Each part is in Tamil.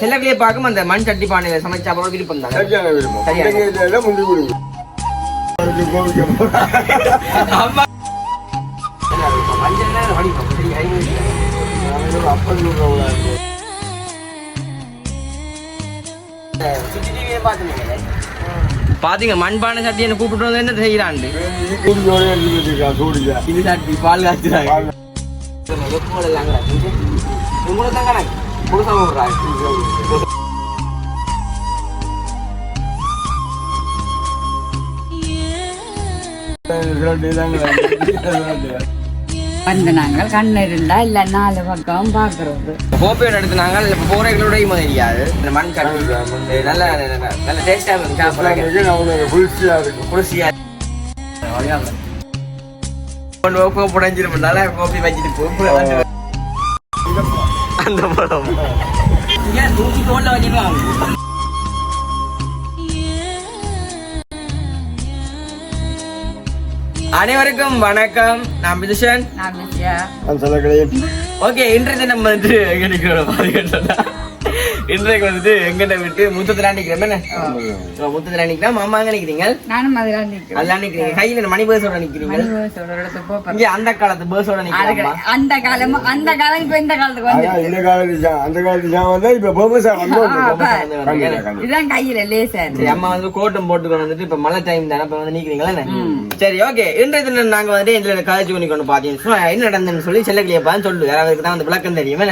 செல்லக்கிளியை பார்க்கும் அந்த மண் சட்டி பானையில சமைச்சா அப்புறம் விருப்பம் தான். பாத்தீங்க மண்பானை சட்டி என்ன கூப்பிட்டு வந்து என்ன செய்யறாண்டு இது சட்டி பால் காய்ச்சுறாங்க. வந்து நாங்கள் கண் இருந்தா இல்ல நாலு பக்கம் பாக்குறது. கோப்பையோட எடுத்துனாங்க இப்போ போரைகளோடையும் தெரியாது இந்த மண் கட்டி. நல்ல நல்ல டேஸ்டாக இருக்கும் குளிர்ச்சியா கோப்பை புடஞ்சிருப்பதால கோப்பி வச்சுட்டு போய் அந்த படம். ஏன் தூக்கி தோல்ல வச்சிருவாங்க அனைவருக்கும் வணக்கம். நான் விஜயா ஓகே இன்றைய தினம் வந்து எங்க நிக்கிறோம் இன்றைக்கு வந்து எங்கிட்ட விட்டு முத்தத்துல நிக்கிறோம். என்ன? முத்தத்துல நிக்கிறோம் மாமா எங்க நிக்கிறீங்க? நானும் அதெல்லாம் நிக்கிறேன். அதெல்லாம் நிக்கிறீங்க. கையில மணி பேர்ஸோட நிக்கிறீங்க? இங்க அந்த காலத்து பேர்ஸோட நிக்கிறோம் அந்த காலம் அந்த காலம் இப்ப இந்த காலத்துக்கு வந்து இந்த காலத்து அந்த காலத்து தான் இப்ப பொம்மை வந்து இதான் கையில லேசா சரி அம்மா வந்து கோட்டம் போட்டுக்கொண்டு வந்துட்டு இப்ப மழை டைம் தானே இப்ப வந்து நிக்கிறீங்களா என்ன? சரி ஓகே இன்றைய தினம் நாங்க வந்து இதுல கதைச்சு பண்ணி கொண்டு பாத்தீங்கன்னா என்ன நடந்ததுன்னு சொல்லி செல்லக்கிளிய பார்த்து சொல்லு. யாராவது தான் அந்த விளக்கம் தெரியும்?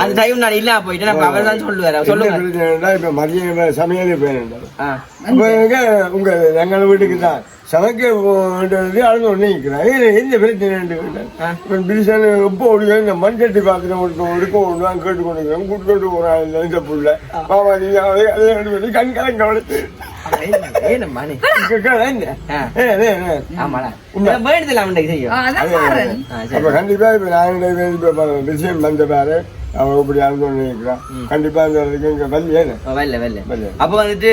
அந்த டைம் நான் இல்ல போயிட்டு நம்ம அவர் தான் சொல்லுவாரு சொல்லுங்க இப்ப மதியம் சமையல் எங்க உங்க எங்க வீட்டுக்கு தான். சமைக்க வேண்டியது அழுது ஒண்ணு நிற்கிறேன் எந்த பிரச்சனை பிரிசான எப்போ ஓடுங்க இந்த மண் கட்டி பாத்திரம் ஒருத்தன் எடுக்க ஒன்று கேட்டு கொண்டு கூட்டு இல்லை இந்த புள்ள. மாமா நீங்க அதை அதை ரெண்டு பேரும் கண் கலங்க. அப்ப கண்டிப்பா இப்ப நான் விஷயம் வந்த பாரு. அவன் இப்படி நிற்கிறான் கண்டிப்பா அந்த இதுக்கு இங்க வெல்ல வெல்ல. அப்ப வந்துட்டு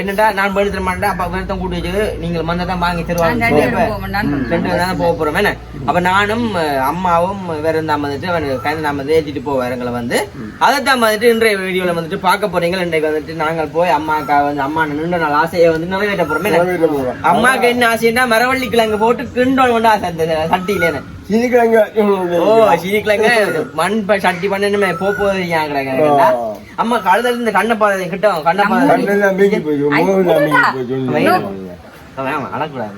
என்னடா நான் பண்ணி தர மாட்டேன் அப்ப வேறத்தம் கூட்டி வச்சு நீங்கள் மந்த தான் வாங்கி தருவாங்க. ரெண்டு போக தானே போறோம் என்ன அப்ப நானும் அம்மாவும் வேற இருந்தாம வந்துட்டு அவன் கலந்து நாம ஏற்றிட்டு போவோம் எங்களை வந்து. அதைத்தான் வந்துட்டு இன்றைய வீடியோல வந்துட்டு பார்க்க போறீங்க. இன்றைக்கு வந்துட்டு நாங்கள் போய் அம்மாக்கா வந்து அம்மா நின்ற நாள் ஆசையை வந்து நிறைவேற்ற போறோம் அம்மாக்கு என்ன ஆசைன்னா மரவள்ளி கிழங்கு போட்டு கிண்டோல் கொண்டு ஆசை அந்த சட்டியில என்ன? சீக்கிரங்க ஓ சீக்கிரங்க மண் சட்டி பண்ணணுமே போ போகுது அம்மா கழுதல இருந்து கண்ணை பாதை கிட்ட கண்ணை பாதை அழக்கூடாது.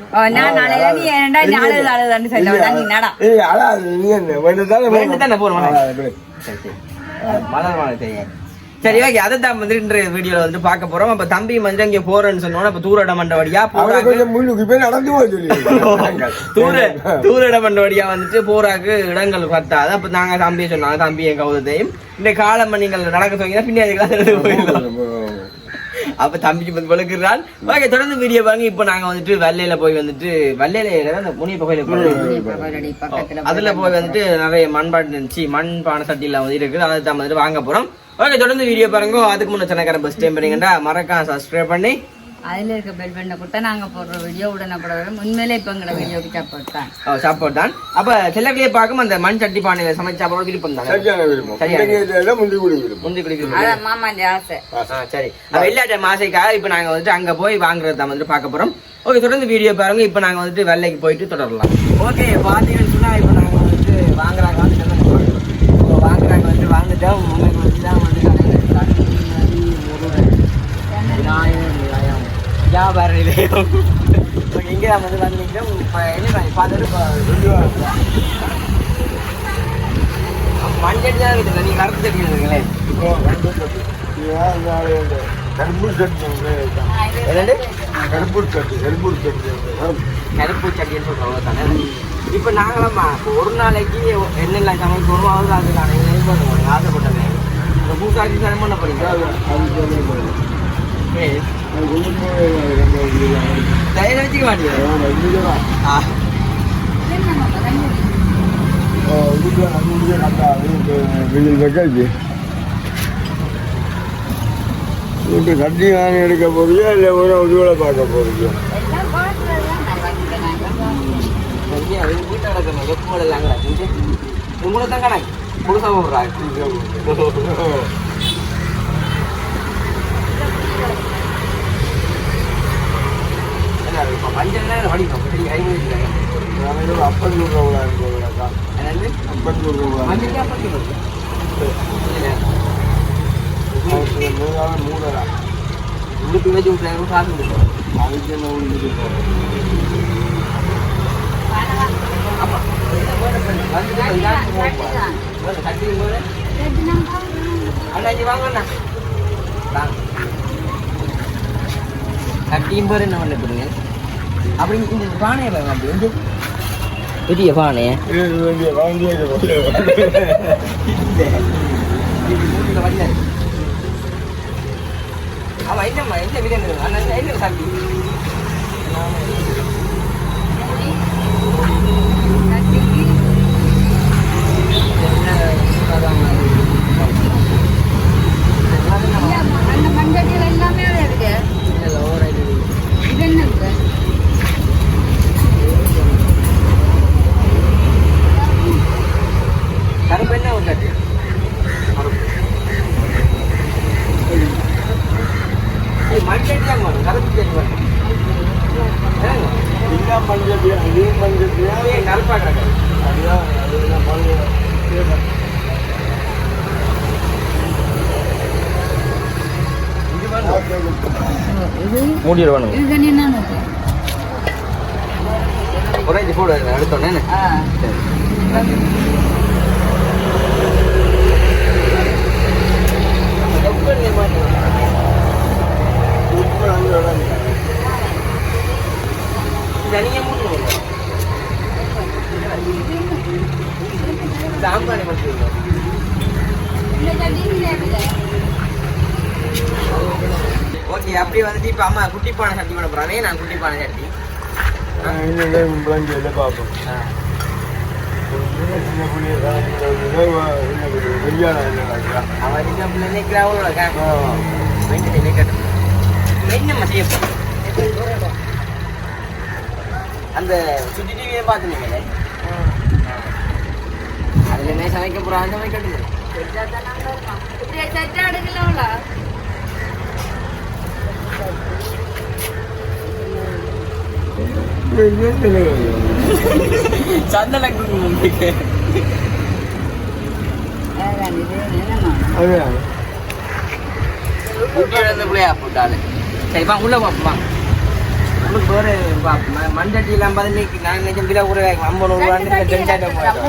சரி ஓகே அதை தான் வந்து இன்றைய வீடியோல வந்து பார்க்க போறோம். அப்ப தம்பி வந்து இங்க போறேன்னு சொன்னோம் அப்ப தூர இடம் மண்டபடியா அவரை போறாங்க? கொஞ்சம் முன்னுக்கு போய் நடந்து தூர தூர இடம் மண்டபடியா வந்துட்டு போறாக்கு இடங்கள் பத்தாது. அப்ப நாங்க தம்பியை சொன்னாங்க தம்பி என் கௌதத்தையும். இந்த காலம் நீங்கள் நடக்க சொன்னீங்கன்னா பின்னாடி போயிடலாம். அப்ப தம்பிக்கு வந்து வளர்க்குறான் ஓகே தொடர்ந்து வீடியோ பாருங்க. இப்போ நாங்க வந்துட்டு வெள்ளையில போய் வந்துட்டு வெள்ளையில அந்த. இப்ப பாருடி, பக்கத்துல அதுல போய் வந்துட்டு நிறைய மண்பாட்டு இருந்துச்சு. மண் பானை சட்டியில வந்து இருக்குது. அதை தான் வந்துட்டு வாங்க போறோம். ஓகே தொடர்ந்து வீடியோ பாருங்க. அதுக்கு முன்ன சென்னக்கார பஸ் டைம் பண்ணீங்கன்னா மறக்காம சப்ஸ்கிரைப் பண்ணி அதுல இருக்க பெல் பண்ண கொடுத்தா நாங்க போடுற வீடியோ உடனே வரும். உண்மையிலே இப்ப எங்களை வீடியோக்கு சப்போர்ட் தான். சப்போர்ட் தான். அப்ப செல்லக்கிளியை பார்க்கும் அந்த மண் சட்டி பானையில சமைச்சா அப்புறம் விருப்பம் தான் சரியான விருப்பம். சரியான. முந்தி கூடி விருப்பம். முந்தி குடிக்கிறது அதான் மாமாண்டி ஆசை. சரி. அப்ப எல்லா டைம் ஆசைக்காக இப்ப நாங்க வந்துட்டு அங்க போய் வாங்குறது தான் வந்துட்டு பார்க்க போறோம். ஓகே தொடர்ந்து வீடியோ பாருங்க. இப்ப நாங்க வந்துட்டு வெள்ளைக்கு போயிட்டு தொடரலாம். ஓகே பாத்தீங்கன்னு சொன்னா இப்ப நாங்க வந்துட்டு வாங்குறாங்க வாங்குறாங்க வந்து வாங்கிட்டோம். உங்களுக்கு வந்து வியாபார நிலையம் இப்போ இங்கே நம்ம வந்து வந்து இப்போ என்ன பார்த்துட்டு இப்போ மஞ்சள் தான் இருக்குது நீ கருத்து செடி இப்போ வந்து இதுதான் இந்த ஆளு இந்த கரும்பூர் சட்டி வந்து இருக்கான். என்னண்டு கரும்பூர் சட்டி கரும்பூர் சட்டி கருப்பு தானே இப்போ நாங்களாம்மா இப்போ ஒரு நாளைக்கு என்னெல்லாம் சமைக்கணும் அது அதுக்கான இது பண்ணுவாங்க ஆசைப்பட்டது இப்போ பூசாக்கி சரி பண்ண போறீங்க அது சொல்லி ஏய், அது கொஞ்சம் ரொம்ப நான் எடுக்க போறியா இல்லை ஒரு இதுவரை பார்க்க போறியா உங்களை தான் கணக்கு புதுசாக நாங்க சரியா, வீட்டு நடக்கணும் வெப்பம் எல்லாம் கிடக்கு உங்களுக்கு தான் கணக்கு புதுசாக விடுறாங்க என்ன இப்போ மஞ்சள் தான் வடிக்கும் முடிக்கிறாங்க அப்பன் ரூபா இருக்கா என்னது அப்பன் ரூபா மஞ்சள் அப்படி மூணாவது மூணரா உள்ளுக்கு வச்சு விட்டுறாங்க காசு அதுக்கு என்ன வாங்க கட்டியும் போது என்ன பண்ண கொடுங்க அப்படி இந்த பானையை அப்படி வந்து. பெரிய வந்தாரு ஆமாம் என்னம்மா என்ன அண்ணா என்ன மஞ்சள் எல்லாமே இருக்கு. இது என்ன இருக்கு கருப்பு என்ன ஒரு கட்டு மஞ்சள் தான் வரும் கருப்பு செடி வரும் என்ன மஞ்சள் அதே மஞ்சள் கருப்பா கட்டு அதுதான் அதுதான் இது மூடிடுவானுங்க போடு எடுத்தோன்னே ஆ தனியாக மூணு சாம்பாணி ஓகே அப்படியே வந்துட்டு இப்போ அம்மா குட்டி பானை சட்டி பண்ண போகிறாங்க நான் குட்டி பானை சட்டி. இன்னும் மஞ்சள் பார்ப்போம் சின்ன பிள்ளைய வெய்யாளா என்ன செய்ய அந்த சுட்டி டிவியை பார்த்துனீங்களே அதில் என்ன சமைக்க அதான் குட்டி இழந்த பிள்ளையா போட்டாலு சரி வா உள்ள பார்ப்போம் உங்களுக்கு ஒரு மண்சட்டி எல்லாம் பதினெட்டு நான் நினைச்சேன் கிலோ கூட ஐம்பது ரூபான்னு ரெண்டாயிரம் போயிட்டோம்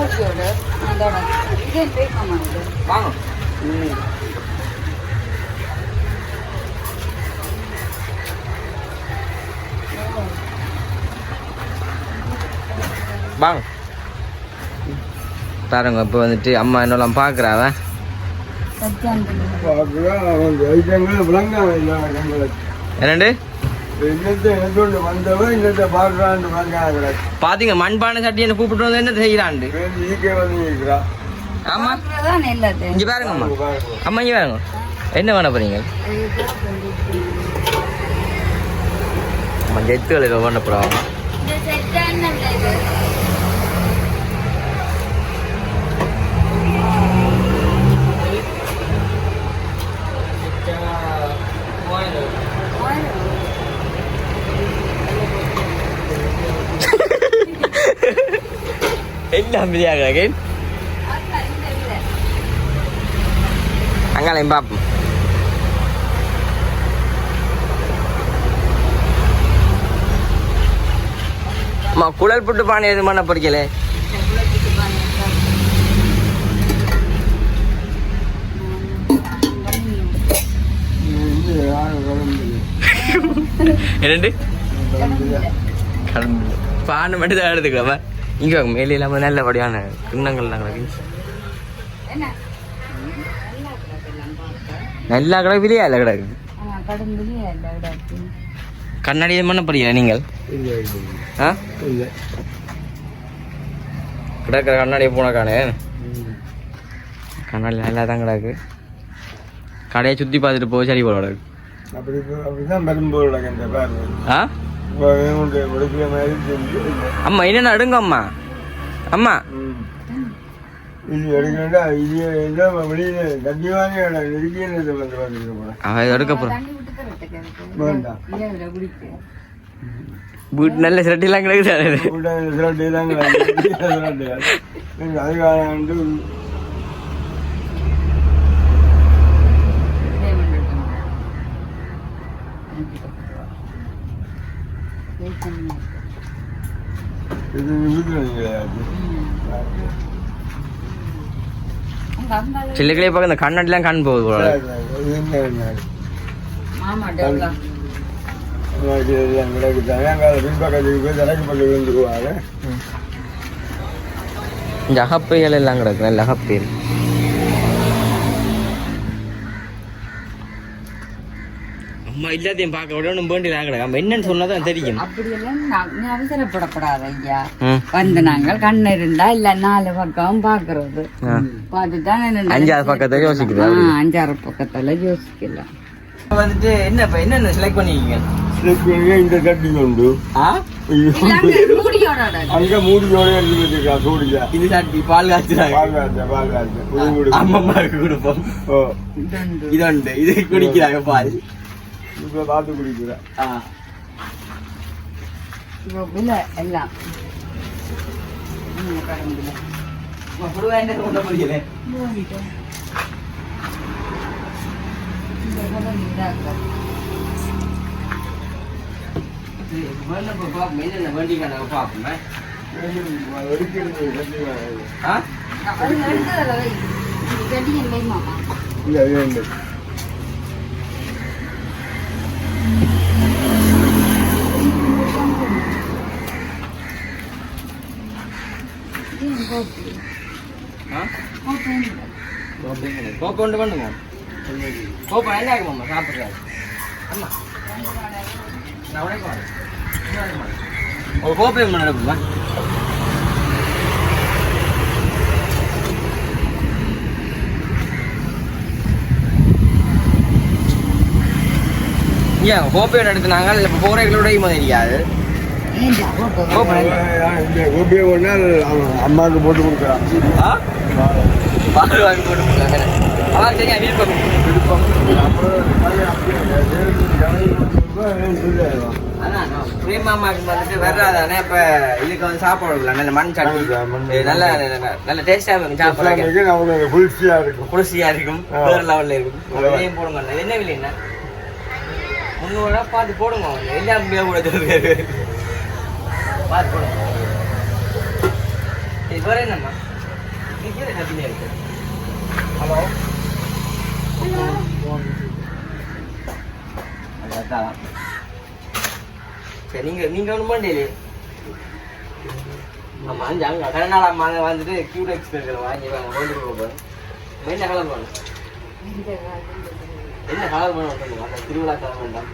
வாங்க பாருங்க இப்போ வந்துட்டு அம்மா என்னெல்லாம் பார்க்குறாவ என்னண்டு? பார்த்தீங்க மண்பானை சட்டி என்ன கூப்பிட்டு வந்து என்ன செய்யலாண்டு ஆமா பாருங்க அம்மா. அம்மா இங்கே பாருங்க. என்ன பண்ண போறீங்க? அம்மா ஜெத்துகள் பண்ண இந்த செட்டா என்ன இது எல்லாம் அமைதியாக அகைன் அங்காலையும் பார்ப்போம் அம்மா குழல் புட்டு பானை எதுவும் பண்ண பிடிக்கல என்னண்டு பானை மட்டும் தான் எடுத்துக்கலாமா இங்கே மேலே இல்லாமல் நல்லபடியான கிண்ணங்கள் நாங்கள் என்ன? நல்லா கிடக்கு விலையா இல்லை கிடக்கு? கண்ணாடி எதுவும் பண்ண போறீங்களா நீங்கள்? ஆ? கிடக்கிற கண்ணாடியை போன காணே. கண்ணாடி நல்லா தான் கிடக்கு. கடையை சுற்றி பார்த்துட்டு போக சரி போல கிடக்கு. அப்படி அப்படிதான் பெரும்போது இந்த பாரு ஆ? அம்மா என்ன அடுங்க அம்மா அம்மா ம் இது எடுக்கணும்டா இது என்ன வெளியில கண்டிப்பாக நெருங்கியது வந்து வந்துருக்க போறேன் அவன் எடுக்க போறான் தண்ணி விட்டு தரட்டுக்கு எனக்கு. வேண்டாம் இல்ல, இதுல குடிக்க. வீட்டு நல்ல சிரட்டிலாம் கிடைக்குது கூட்டம் சிரட்டை தாங்க சிரட்டை அதுக்காக வந்து இதே பண்ணிட்டோம். பேசணும். இது சில்லுக்கிளே பார்க்க இந்த கண்ணாடிலாம் கண் போகுது போல. இந்த அகப்பைகள் எல்லாம் கிடக்கு நல்ல அகப்பைகள். அம்மா எல்லாத்தையும் பார்க்க விட ஒன்றும் வேண்டி நான் கிடக்கு என்னன்னு சொன்னாதான் தெரியும். அப்படியெல்லாம் நான் நீ அவசரப்படக்கூடாது ஐயா. வந்து நாங்கள் கண்ணு இருந்தா இல்ல நாலு பக்கம் பாக்குறது. பார்த்துதான் அஞ்சாறு பக்கத்தை. ஆ, அஞ்சாறு பக்கத்துல யோசிக்கலாம். வந்துட்டு என்ன இப்ப என்னென்ன செலக்ட் பண்ணிருக்கீங்க? சிலக்கு இந்த கட்டி கொண்டு. ஆ? இது மூடியோட அங்கே மூடியோட சூடியா இது சாட்டி பால் காய்ச்சுறாங்க. பால் காய்ச்ச பால் காய்ச்ச கொடுப்போம். இது உண்டு இது குடிக்கிறாங்க பால். இப்போ பார்த்து குடிக்கிறேன் ஆ. விலை எல்லாம். ம், கடம்புல. புடுவாங்க கொண்ட முடியல இந்த கடம்பு இதாக்கா. என்னென்ன வண்டிக்கான பார்ப்போமே எடுக்கிறது கட்டி வாங்க. ஆ அது எடுத்ததுல வை. இது கட்டிங்க வை மாமா. இல்லை வேண்டு இது பண்ணுங்க என்ன ஆகுமாம்மா சாப்பிட்றாரு அம்மா நான் உடைக்க மாட்டேன் ஒரு நடக்குமா ஏன் கோப்பையோட எடுத்துனாங்க இல்லை இப்போ போகிற கிலோடையும் தெரியாது. இந்த ஒன்றா அம்மாவுக்கு போட்டு கொடுக்குறான் பால் வாங்கி போட்டு கொடுத்தாங்க அதான் சரியா விருப்பம் விருப்பம் அப்புறம் பையன் வந்துட்டு வர்றாதானே இப்ப இதுக்கு வந்து சாப்பாடுல நல்ல மண் சட்டி நல்ல நல்ல- டேஸ்டா இருக்கும் சாப்பிட்றதுக்கு இஸ்லாமிக்கு இருக்கும் குளிர்ச்சியா இருக்கும் வேற லெவல்ல இருக்கும் ஆ. போடுங்க என்ன விலை என்ன முன்னூறு பார்த்து போடுங்க எல்லாம் முடியாது கூட போடுங்க இது வேற என்னம்மா? நிக்கிற கத்திலே இருக்கு. ஹலோ. அதான் சரி நீங்க நீங்க ஒன்றும் பண்ணலையே ஆமா அஞ்சு அங்க கரநாள் அம்மா வந்துட்டு கியூட் எக்ஸ்பீரியன்ஸ் வாங்கி வாங்க கொண்டு போகிறோம் என்ன கலர் வேணும்? என்ன கலர் வேணும் சொல்லுங்க அந்த திருவிழா கலர் வேண்டாம்.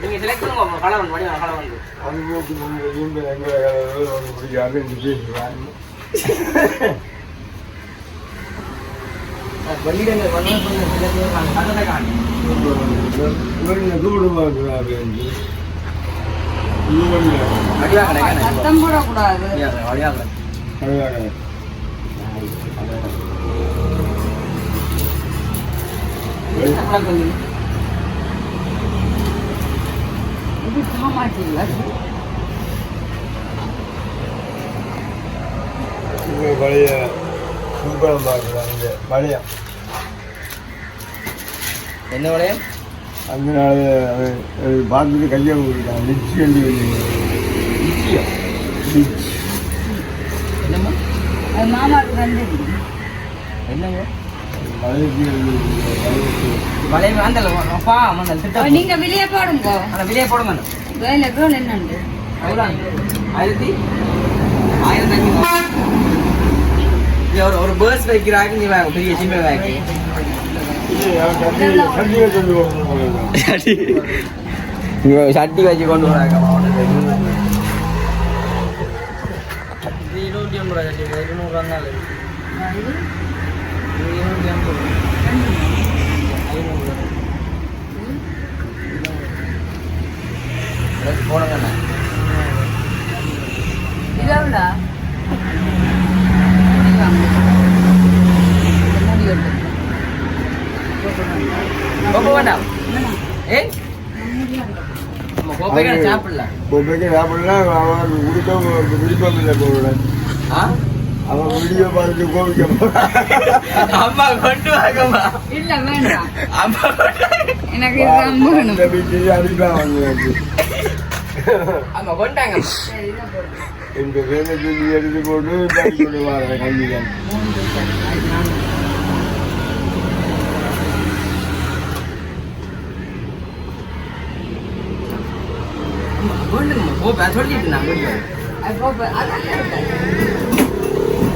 நீங்க செலக்ட் பண்ணுங்க கலர் ஒன்று வடிவம் கலர் வந்து அனுபவத்து முன்பு எங்களை ஒன்று பிடிக்காது பேசுவாங்க வெளியிடங்கள் பண்ணணும் கொஞ்சம் கலரை காணி கூடுவாங்க சத்தம் போடக்கூடாது அதுதாங்க இது பழைய என்ன வளையம்? அந்த நாள் அது பார்த்துட்டு கல்யாணம் கொடுத்தாங்க நெச்சு கண்டி மாமாவுக்கு வந்து என்னங்க? வளையம் அந்த அப்பா அந்த திட்டம் நீங்க வெளியே போடுங்க. அந்த வெளியே போடுங்க அந்த. வேலை எவ்வளோ என்னண்டு? எவ்வளோ ஆயிரத்தி ஆயிரத்தி அஞ்சூறு இது ஒரு ஒரு பேர்ஸ் வைக்கிறாங்க நீ வாங்க பெரிய சிம்ம வாங்கி சட்டி வச்சு கொண்டு வராங்க. ఇది ఏడు ఎంతలు ఐనూరు ரெண்டு போடுங்கண்ணா இது எவ்வளோ சாப்பிடலாம் சாப்பிடலாம் விருப்பம் இல்லை போகல அவன் வீடியோ பார்த்துட்டு கோபிக்க போறான் அம்மா கொண்டு வாங்கம்மா. இல்ல வேண்டாம். அம்மா வாங்க. எனக்கு வேணும். இந்த வீட்டுக்கு அடிப்பா வந்து அம்மா கொண்டாங்க இந்த வேலை சொல்லி எடுத்து போட்டு சொல்லிட்டு நான் முடியும்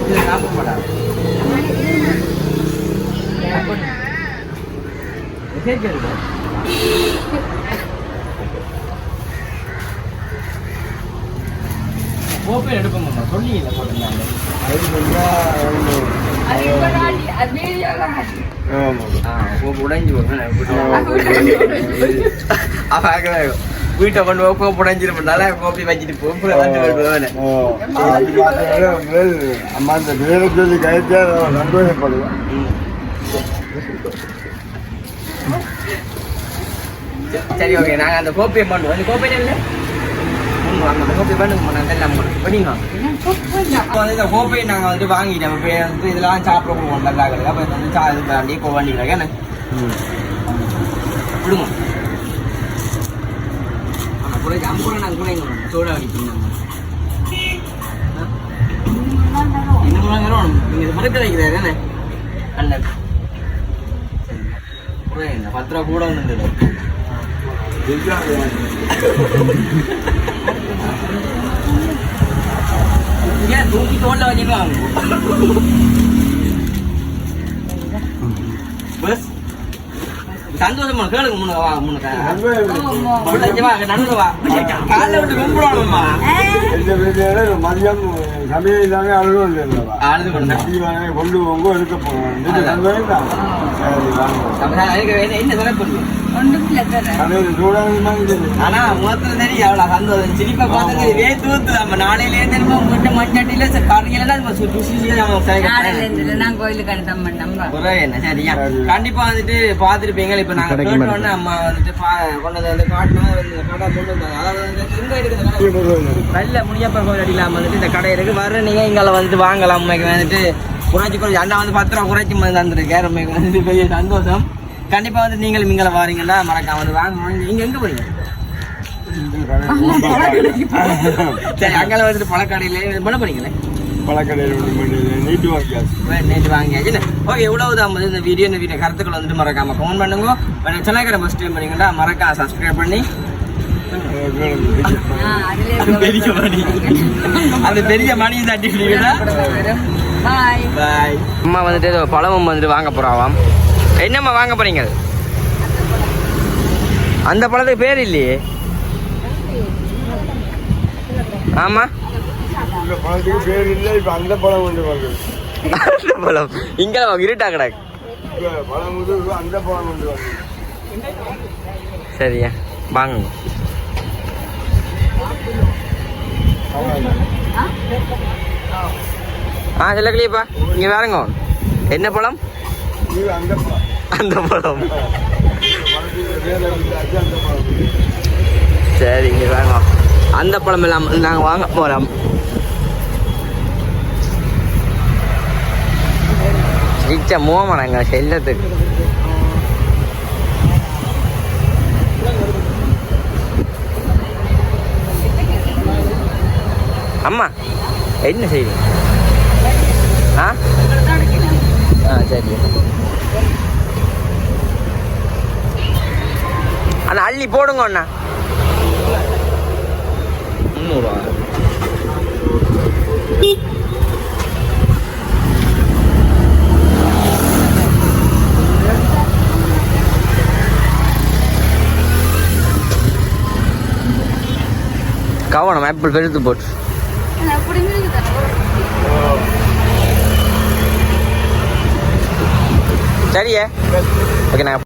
இதில் மாட்டாங்க கேட்குறது. கோப்பை எடுப்போம்மா சொன்னீங்கல்ல போட்டிருந்தாங்க. ஆமாம் உடைஞ்சு. அவன் வீட்டை கொண்டு போய் கோப்பை உடைஞ்சிருப்பதால கோப்பை வச்சுட்டு போய் வந்து வருவேன் அம்மா அந்த பேரை சொல்லி கழிச்சா நான் சந்தோஷப்படுவேன் சரி ஓகே. நாங்கள் அந்த கோப்பையை பண்ணுவோம் அந்த கோப்பையில் இல்லை? அந்த கோப்பை இல்ல. இப்போ வந்து இந்த கோப்பையை நாங்கள் வந்து வாங்கிட்டோம். இப்போ வந்து இதெல்லாம் சாப்பிட போவோம் நல்லா கிடையாது. அப்போ இது வந்து சா இது தாண்டி இப்போ வண்டி கிடையாது என்ன? விடுங்க ஆமாம் கூட அம்பூரை நாங்கள் கூட எங்கே சோடா அடிக்கணும் இன்னும் நீங்கள் மறுக்க வைக்கிறாரு என்ன? அண்ணன் சரி. கூட என்ன பத்து ரூபா கூட ஏன் தூக்கி தோல்ல வச்சுக்கலாம் பஸ் சந்தோஷமா கேளுங்க முன்ன வா முன்ன ஆமா. முன்னஞ்சு வா. காலைல விட்டு வீட்டில் மதியம் சமையல் இல்லாமல் அழுகும் இல்லைவா அழுது கொண்டு போங்க எடுக்க வாங்க. என்ன சொல்ல ஆனா முகத்துல தெரியும் அவ்வளவு சந்தோஷம் சிரிப்பை இதே தூத்து நம்ம நாளையில இருந்து நம்ம முட்டை மண்ணட்டில கரையில நம்ம சுற்றி நான் கோயிலுக்கு என்ன சரியா? கண்டிப்பா வந்துட்டு பாத்துருப்பீங்க இப்ப நாங்க கேட்டோன்னே அம்மா வந்துட்டு பா- கொண்டு வந்து வந்து காட்டினா இந்த கடை கொண்டு வந்தாங்க. அதாவது வந்து எங்க இருக்குது கடை? நல்ல முனியப்பர் கோயில் வந்துட்டு இந்த கடை இருக்கு. வர நீங்க இங்கால வந்துட்டு வாங்கலாம். வந்துட்டு குறைச்சி குறைச்சி அண்ணா வந்து பத்து ரூபா குறைச்சி வந்து உண்மைக்கு வந்து பெரிய சந்தோஷம். கண்டிப்பா வந்து நீங்களும் இங்கால வாரீங்கன்னா மறக்காம வந்து வாங்க. நீங்க எங்க போறீங்க? சரி அங்கால வந்துட்டு பழக்கடையில பண்ண போறீங்களே பழக்கடையில் ஒன்று பண்ணி நீட்டு வாங்கியாச்சு. நேற்று வாங்கியாச்சு. ஓகே இவ்வளவு தான் வந்து இந்த வீடியோ இந்த வீடியோ கருத்துக்கள் வந்துட்டு மறக்காம கமெண்ட் பண்ணுங்க. சென்னைக்கிற ஃபஸ்ட் டைம் பண்ணீங்கன்னா மறக்காம சப்ஸ்கிரைப் பண்ணி. ஆ, அதிலே அது பெரிய மணி அந்த பெரிய மணியை தட்டி. பாய் பாய் அம்மா வந்துட்டு ஏதோ பழமும் வந்துட்டு வாங்க போறாவாம் என்னம்மா வாங்க போறீங்க? அந்த பழத்துக்கு பேர் இல்லையே. ஆமா. பேர் இல்லை இப்போ அந்த பழம் கொண்டு அந்த பழம். இங்க இருட்டா கிடக்கு அந்த பழம் கொண்டு சரியா வாங்க. ஆ சொல்ல கிளியப்பா இங்க வேறங்க என்ன பழம்? அந்த பழம் அந்த பழம் பழத்துக்கு பேர் இருந்தாச்சு அந்த பழம் சரி இங்க வாங்க. அந்த பழம் எல்லாம் நாங்க வாங்க போறோம். இச்ச மோமனங்க செல்லத்துக்கு. அம்மா என்ன செய்யுங்க ஆ? ஆ சரி அண்ணா அள்ளி போடுங்க அண்ணா. முந்நூறுவா. கவனம் ஆப்பிள் பெருத்து போட்டு. சரியே. ஓகே நான்